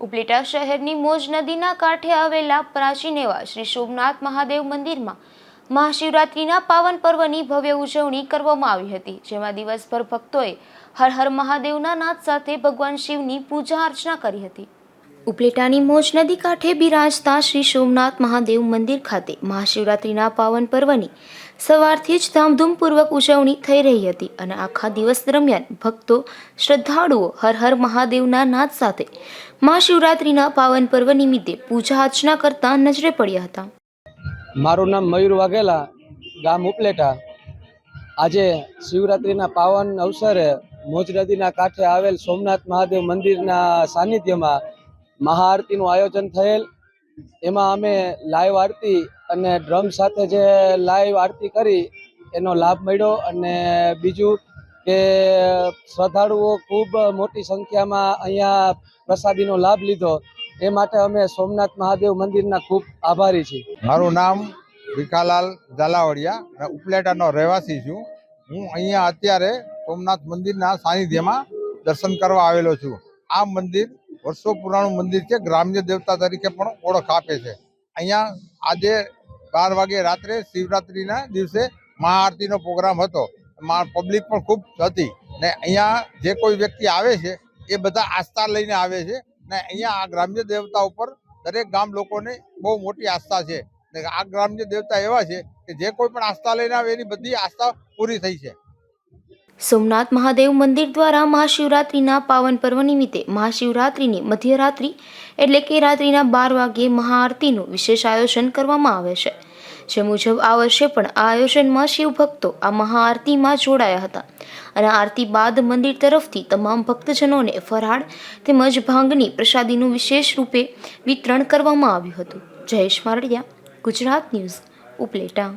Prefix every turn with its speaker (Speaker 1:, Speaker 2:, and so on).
Speaker 1: ઉપલેટા શહેરની મોજ નદીના કાંઠે આવેલા પ્રાચીન એવા શ્રી સોમનાથ મહાદેવ મંદિરમાં મહાશિવરાત્રિના પાવન પર્વની ભવ્ય ઉજવણી કરવામાં આવી હતી, જેમાં દિવસભર ભક્તોએ હર હર મહાદેવના નાદ સાથે ભગવાન શિવની પૂજા અર્ચના કરી હતી. ઉપલેટાની મોજ નદી કાંઠે બિરાજતા શ્રી સોમનાથ મહાદેવ મંદિર ખાતે મહાશિવરાત્રિના પાવન પર્વની સવારથી જ ધામધૂમપૂર્વક ઉજવણી થઈ રહી હતી અને આખા દિવસ દરમિયાન ભક્તો, શ્રદ્ધાળુઓ હર હર મહાદેવના નાદ સાથે મહાશિવરાત્રિના પાવન પર્વ નિમિત્તે પૂજા અર્ચના કરતા નજરે પડ્યા હતા.
Speaker 2: મારું નામ મયુર વાઘેલા, ગામ ઉપલેટા. આજે શિવરાત્રિના પાવન અવસરે મોજ નદીના કાંઠે આવેલ સોમનાથ મહાદેવ મંદિરના સાનિધ્યમાં મહાઆરતીનું આયોજન થયેલ. એમાં અમે લાઈવ આરતી અને ડ્રમ સાથે જે લાઈવ આરતી કરી, એનો લાભ મળ્યો અને બીજું કે શ્રદ્ધાળુઓ ખૂબ મોટી સંખ્યામાં અહીંયા પ્રસાદીનો લાભ લીધો. એ માટે અમે સોમનાથ મહાદેવ મંદિરના ખૂબ આભારી છીએ.
Speaker 3: મારું નામ ભીખાલાલ ઝાલાવડિયા ઉપલેટાનો રહેવાસી છું. હું અહીંયા અત્યારે સોમનાથ મંદિરના સાનિધ્યમાં દર્શન કરવા આવેલો છું. આ મંદિર વર્ષો પુરાણું મંદિર છે, ગ્રામ્ય દેવતા તરીકે પણ ઓળખ આપે છે. અહીંયા આજે બાર વાગે રાત્રે શિવરાત્રિના દિવસે મહાઆરતીનો પ્રોગ્રામ હતો. પબ્લિક પણ ખૂબ હતી ને અહીંયા જે કોઈ વ્યક્તિ આવે છે, એ બધા આસ્થા લઈને આવે છે ને અહીંયા આ ગ્રામ્ય દેવતા ઉપર દરેક ગામ લોકોને બહુ મોટી આસ્થા છે. આ ગ્રામ્ય દેવતા એવા છે કે જે કોઈ પણ આસ્થા લઈને આવે એની બધી આસ્થા પૂરી થઈ છે.
Speaker 1: સોમનાથ મહાદેવ મંદિર દ્વારા મહાશિવરાત્રિના પાવન પર્વ નિમિત્તે મહાશિવરાત્રિની મધ્યરાત્રિ એટલે કે રાત્રિના બાર વાગ્યે મહાઆરતીનું વિશેષ આયોજન કરવામાં આવે છે. જે મુજબ આ વર્ષે પણ આ આયોજનમાં શિવ ભક્તો આ મહાઆરતીમાં જોડાયા હતા અને આરતી બાદ મંદિર તરફથી તમામ ભક્તજનોને ફરાળ તેમજ ભાંગની પ્રસાદીનું વિશેષ રૂપે વિતરણ કરવામાં આવ્યું હતું. જયેશ મારડિયા, ગુજરાત ન્યૂઝ, ઉપલેટા.